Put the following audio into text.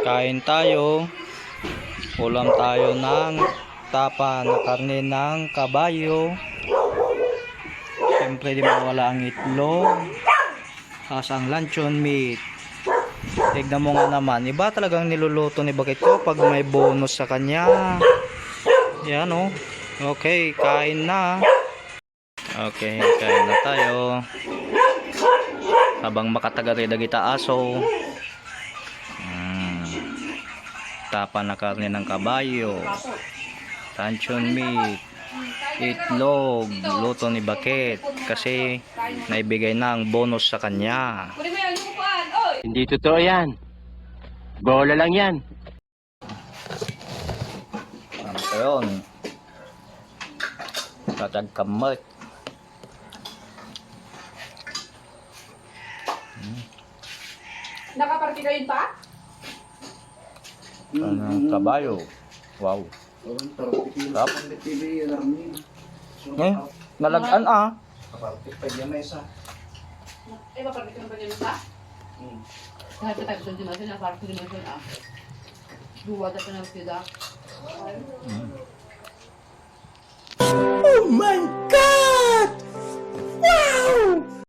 Kain tayo. Ulam tayo ng tapa na karne ng kabayo. Siyempre di mawala ang itlog. Tapos ang luncheon meat. Tignan mo nga naman. Iba talagang niluluto ni Bakit ko pag may bonus sa kanya. Yan oh. Okay, kain na. Okay, kain na tayo. Habang makatagal kita aso. Tapa na karne ng kabayo. Luncheon meat. Itlog. Luto ni Bakit. Kasi naibigay na ang bonus sa kanya. Hindi totoo yan. Bola lang yan. Ano ko yun? Tatag kamot. Nakaparty kayo pa? ng mm-hmm. kabayo. Wow. Tapos, eh, nalagan ah. Kaparte pa niya may isa. Eh, kaparte ka na ba niya isa? Hmm. Kahit pa tayo sa ah. Duwa na pa ng. Mm. Oh my